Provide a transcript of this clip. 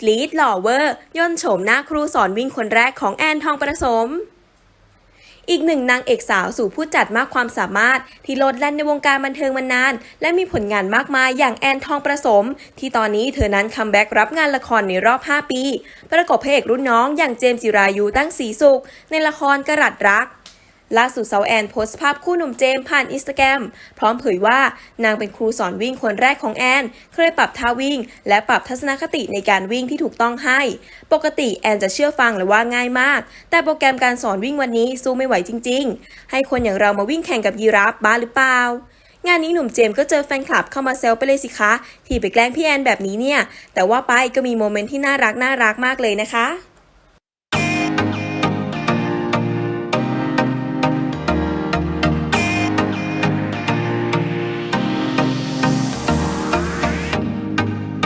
กรีดหล่อเวอร์ย่นโฉมหน้าครูสอนวิ่งคนแรกของแอนทองประสม อีกหนึ่งนางเอกสาวสู่ผู้จัดมากความสามารถ ที่โลดแล่นในวงการบันเทิงมานาน และมีผลงานมากมายอย่างแอนทองประสม ที่ตอนนี้เธอนั้นคัมแบ็กรับงานละครในรอบ 5 ปี ประกบพระเอกรุ่นน้องอย่างเจมส์จิรายุตั้งสีสุข ในละครกระรัดรัก ล่าสุดสาวแอนโพสต์ภาพคู่หนุ่มเจมผ่านอินสตาแกรมพร้อมเผยว่านางเป็นครูสอนวิ่งคนแรกของแอน เคยปรับท่าวิ่ง และปรับทัศนคติในการวิ่งที่ถูกต้องให้ ปกติแอนจะเชื่อฟังและว่าง่ายมาก แต่โปรแกรมการสอนวิ่งวันนี้สู้ไม่ไหวจริง ๆ ให้คนอย่างเรามาวิ่งแข่งกับยีราฟบ้าหรือเปล่างานนี้หนุ่มเจมก็เจอแฟนคลับเข้ามาแซวไปเลยสิคะ ที่ไปแกล้งพี่แอนแบบนี้เนี่ย แต่ว่าไปก็มีโมเมนต์ที่น่ารักน่ารักมากเลยนะคะ